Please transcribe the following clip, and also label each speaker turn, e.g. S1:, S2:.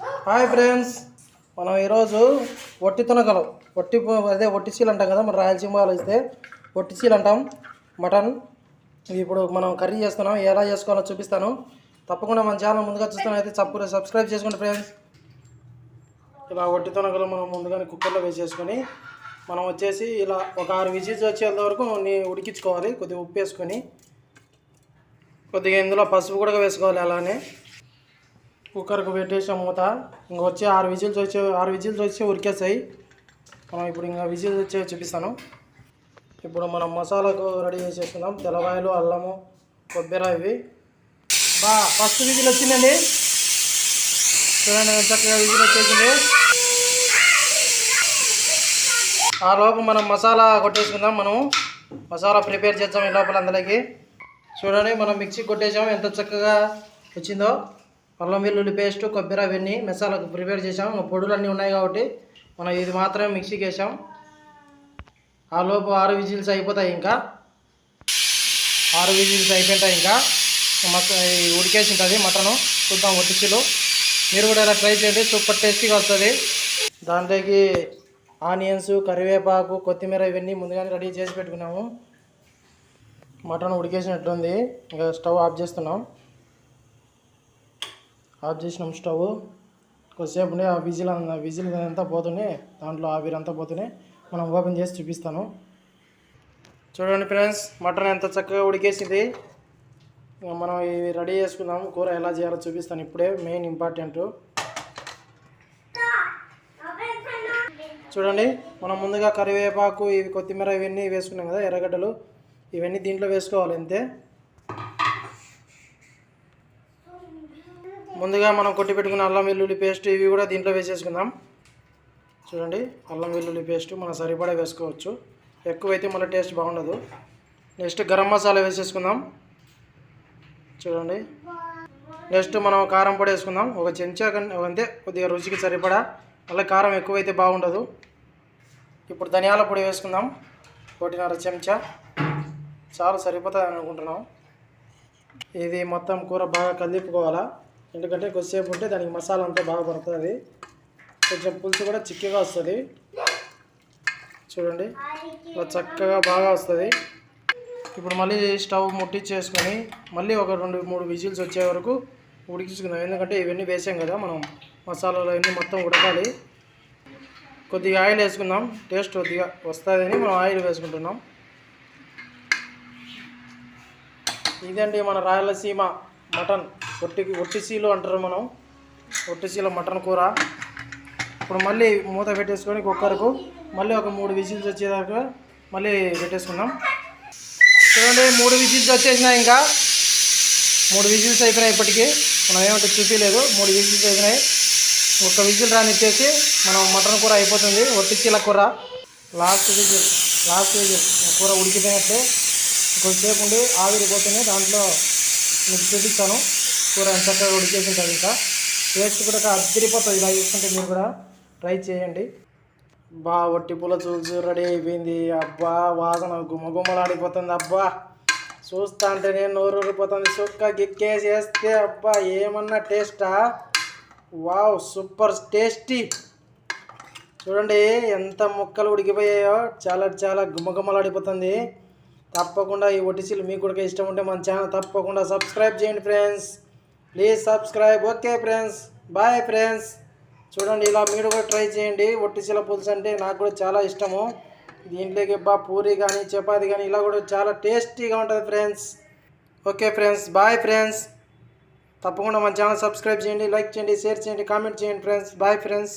S1: Hi friends మనం ఈరోజు ఒట్టి తునకలు ఒట్టి అదే వట్టి చీలు అంటాం కదా మన రాయలసీమలో ఇస్తే వట్టి చీలు అంటాం మటన్. ఇప్పుడు మనం కర్రీ చేస్తున్నాం ఎలా చేసుకోవాలో చూపిస్తాను. తప్పకుండా మన ఛానల్ ముందుగా చూస్తాను అయితే తప్పకుండా సబ్స్క్రైబ్ చేసుకోండి ఫ్రెండ్స్. ఇలా ఒట్టి తునకలు మనం ముందుగానే కుక్కర్లో వేసేసుకొని మనం వచ్చేసి ఇలా ఒక ఆరు విజిల్స్ వచ్చేంత వరకు ఉడికించుకోవాలి కొద్దిగా ఉప్పు వేసుకొని. కొద్దిగా ఇందులో పసుపు కూడా వేసుకోవాలి అలానే. కుక్కర్కి పెట్టేసాం మూత. ఇంక వచ్చి ఆరు విజిల్స్ వచ్చే ఆరు విజిల్స్ వచ్చి ఉరికేస్తాయి మనం ఇప్పుడు ఇంకా విజిల్స్ వచ్చే చూపిస్తాను. ఇప్పుడు మనం మసాలాకు రెడీ చేసేసుకుందాం. తెల్లవాయలు అల్లము కొబ్బరి ఇవి. బా ఫస్ట్ విజిల్ వచ్చిందండి. చూడండి ఎంత చక్కగా విజిల్ వచ్చేసింది. ఆ లోపు మనం మసాలా కొట్టేసుకుందాం మనం. మసాలా ప్రిపేర్ చేద్దాం ఈ లోపల అందరికి. చూడండి మనం మిక్సీ కొట్టేసాం. ఎంత చక్కగా వచ్చిందో. అల్లం వెల్లుల్లి పేస్ట్ కొబ్బరి అవన్నీ మసాలాకు ప్రిపేర్ చేసాం పొడులన్నీ పొడులు అన్నీ ఉన్నాయి కాబట్టి మనం ఇది మాత్రమే మిక్సీకి వేసాం ఆ లోపు ఆరు విజిల్స్ అయిపోతాయి ఇంకా. ఆరు విజిల్స్ అయిపోయింటాయి ఇంకా. మస ఉడికేసి ఉంటుంది మటను చూద్దాం ఒట్టిచ్చిలు మీరు కూడా ఇలా ట్రై చేయండి సూపర్ టేస్టీగా వస్తుంది. దాంట్లోకి ఆనియన్స్ కరివేపాకు కొత్తిమీర ఇవన్నీ ముందుగానే రెడీ చేసి పెట్టుకున్నాము. మటన్ ఉడికేసినట్టుంది. ఇంకా స్టవ్ ఆఫ్ చేస్తున్నాం. ఆఫ్ చేసినాం స్టవ్. కొద్దిసేపు ఉండే ఆ విజిల్ అంత విజిల్ అంతా పోతూనే దాంట్లో ఆవిరి అంతా పోతూనే మనం ఓపెన్ చేసి చూపిస్తాను. చూడండి ఫ్రెండ్స్ మటన్ ఎంత చక్కగా ఉడికేసింది. మనం ఇవి రెడీ చేసుకుందాం కూర ఎలా చేయాలో చూపిస్తాను. ఇప్పుడే మెయిన్ ఇంపార్టెంట్. చూడండి మనం ముందుగా కరివేపాకు ఇవి కొత్తిమీర ఇవన్నీ వేసుకున్నాం కదా ఎర్రగడ్డలు. ఇవన్నీ దీంట్లో వేసుకోవాలి అంతే. ముందుగా మనం కొట్టి పెట్టుకున్న అల్లం వెల్లుల్లి పేస్ట్ ఇవి కూడా దీంట్లో వేసేసుకుందాం. చూడండి అల్లం వెల్లుల్లి పేస్ట్ మనం సరిపడా వేసుకోవచ్చు. ఎక్కువైతే మళ్ళీ టేస్ట్ బాగుండదు. నెక్స్ట్ గరం మసాలా వేసేసుకుందాం. చూడండి నెక్స్ట్ మనం కారం పొడి వేసుకుందాం. ఒక చెంచా అంతే కొద్దిగా రుచికి సరిపడా. మళ్ళీ కారం ఎక్కువైతే బాగుండదు. ఇప్పుడు ధనియాల పొడి వేసుకుందాం. ఒకటిన్నర చెంచా. చాలా సరిపోతుంది అనుకుంటున్నాం. ఇది మొత్తం కూర బాగా కలిపుకోవాలా ఎందుకంటే కొద్దిసేపు ఉంటే దానికి మసాలా అంతా బాగా పడుతుంది. కొంచెం పులుసు కూడా చిక్కగా వస్తుంది. చూడండి. ఇలా చక్కగా బాగా వస్తుంది. ఇప్పుడు మళ్ళీ స్టవ్ ముట్టించేసుకొని మళ్ళీ ఒక రెండు మూడు విజిల్స్ వచ్చే వరకు ఉడికించుకుందాం. ఎందుకంటే ఇవన్నీ వేసాం కదా మనం మసాలాలు అవన్నీ మొత్తం ఉడకాలి. కొద్దిగా ఆయిల్ వేసుకుందాం. టేస్ట్ కొద్దిగా వస్తుందని మనం ఆయిల్ వేసుకుంటున్నాం. ఇదండి మన రాయలసీమ మటన్. ఒట్టికి ఒట్టిసీలు అంటారు మనం. ఒట్టిసీల మటన్ కూర. ఇప్పుడు మళ్ళీ మూత పెట్టేసుకొని కుక్కర్కు మళ్ళీ ఒక మూడు విజిల్స్ వచ్చేదాకా మళ్ళీ పెట్టేసుకుందాం. చూడండి మూడు విజిల్స్ వచ్చేసినాయి ఇంకా. మూడు విజిల్స్ అయిపోయినాయి ఇప్పటికీ. మనం ఏమంటే చూపించలేదు మూడు విజిల్స్ అయిపోయినాయి. ఒక విజిల్ రానిచ్చేసి మనం మటన్ కూర అయిపోతుంది. ఒట్టిచీల కూర. Last whistle last whistle. కూర ఉడికిపోయినట్లే కొంచెంసేపు ఉండి ఆవిరిపోతుంది దాంట్లో మీకు చూపిస్తాను. కూర ఎంత చక్కగా ఉడికేసి ఇంకా. టేస్ట్ కూడా అద్దరిపోతుంది. ఇలా చూసుకుంటే మీరు కూడా ట్రై చేయండి. బా ఒట్టి పూల చూసి రెడీ అయిపోయింది. అబ్బా వాసన గుమగుమలాడిపోతుంది. అబ్బా చూస్తా అంటేనే నోరు ఊరిపోతుంది. సుక్క గిక్కేసి వేస్తే అబ్బా ఏమన్నా టేస్టా వావ్ సూపర్ టేస్టీ చూడండి ఎంత ముక్కలు ఉడికిపోయాయో. చాలా చాలా గుమగుమలాడిపోతుంది. తప్పకుండా ఈ ఒటిసీలు మీకు కూడా ఇష్టం ఉంటే మన ఛానల్ తప్పకుండా సబ్స్క్రైబ్ చేయండి friends please subscribe okay friends bye friends చూడండి ఇలా మీరు కూడా ట్రై చేయండి. ఒట్టిచీల పులుసు అంటే నాకు కూడా చాలా ఇష్టము. దీంట్లోకి బా పూరి కానీ చపాతి కానీ ఇలా కూడా చాలా టేస్టీగా ఉంటుంది friends okay friends bye friends తప్పకుండా మన ఛానల్ సబ్స్క్రైబ్ చేయండి లైక్ చేయండి షేర్ చేయండి కామెంట్ చేయండి ఫ్రెండ్స్ బాయ్ ఫ్రెండ్స్